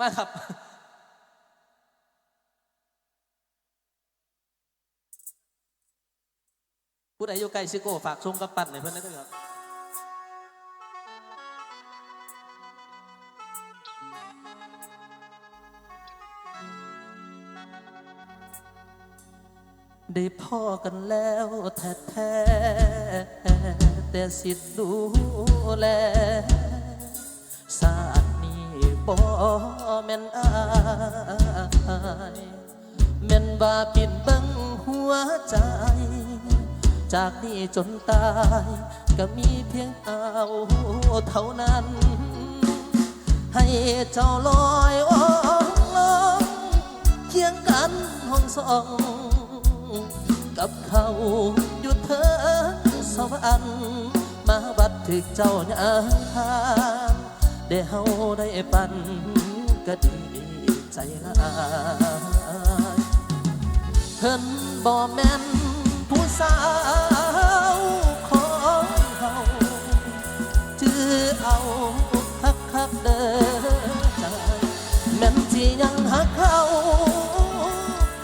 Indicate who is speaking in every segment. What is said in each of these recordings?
Speaker 1: มาครับ ผู้ใดอยู่ใกล้ซิโก้ฝากชมกับปั่นหน่อยเพื่อนได้ไหมครับได้พ่อกันแล้วแท้แท้แต่สิทธิ์ดูแลศา บ่แม่นอายแม่นว่าปิดบังหัวใจ จากนี้จนตาย ก็มีเพียงเอาเท่านั้น ให้เจ้าลอยอ้องลองเคียงกันห้องสอง กับเขาอยู่เธอสวรรค์มาบัดถึกเจ้าญาทา ได้เฮาได้ปันก็ดีใจลายเพิ่นบ่แม่นผู้สาวของเฮาจื้อเอาคักคักเด้อใจแม่นสิยังหักเขา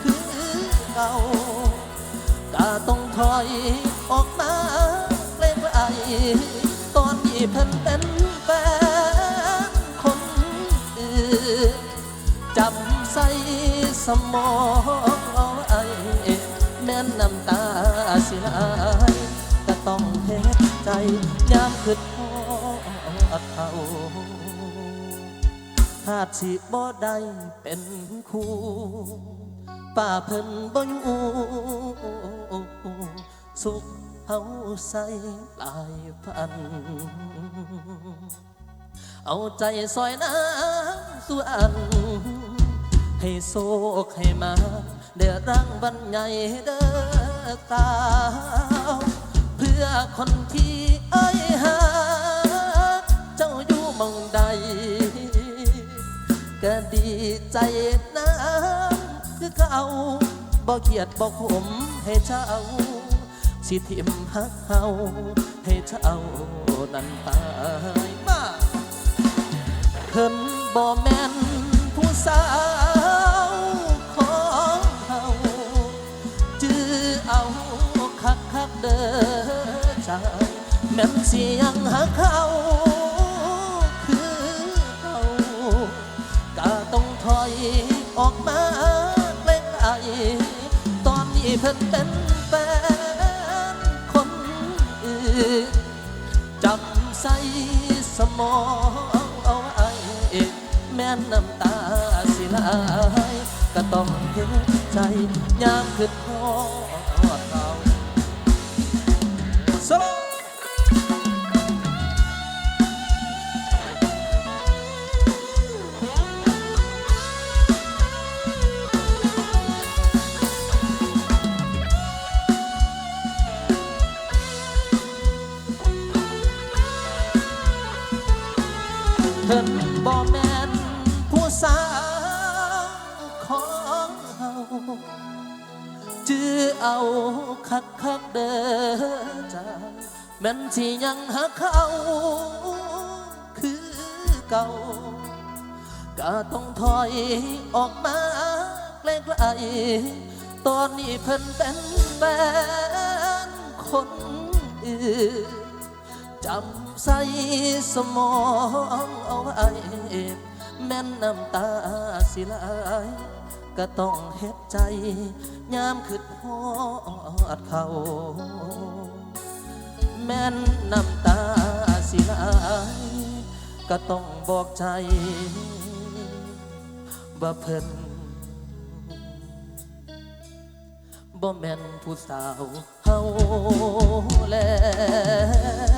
Speaker 1: คือเก่าก็ต้องถอยออกมาไกลๆตอนที่เพิ่น ใส่สมองเอไว้แม่นน้ำตาสิไหลก็ต้องเฮ็ดใจยามคืดทอดเขาหาดสิบ่ได้เป็นคู่ป่าเพิ่นบ่อยู่สุขเฮาใส่หลายพัน เอาใจซอยน้ำส่วน ให้โศกให้มา เดือร่างวันใหญ่เด้อตา เพื่อคนที่ไอ้ยหา เจ้าอยู่มองใด ก็ดีใจนะคือเขาบ่เกียดบ่ขมให้เจ้า สิทิมหักเฮาให้เจ้านั้นตายมาเพิ่นบ่แม่น แม่นสิยังหักเขา คือเขาก็ต้องถอยออกมาไกลๆตอนนี้เพิ่นเป็นแฟนคนอื่นจำใส่สมองเอาไว้แม่นน้ำตาสิไหลก็ต้องเห็นใจยามคืดทอ เพิ่นบ่แม่นผู้สาวของเฮาจื้อเอาคักคักเด้อใจแม่นสิยังหักเขาคือเก่าก็ต้องถอยออกมาไกลๆตอนนี้เพิ่นเป็นแฟนคนอื่น จำใส่สมองเอาไว้แม่นน้ำตาสิไหลก็ต้องเฮ็ดใจยามคืดฮอดเขา แม่นน้ำตาสิไหลก็ต้องบอกใจว่าเพิ่นบ่แม่นผู้สาวเฮาแล้ว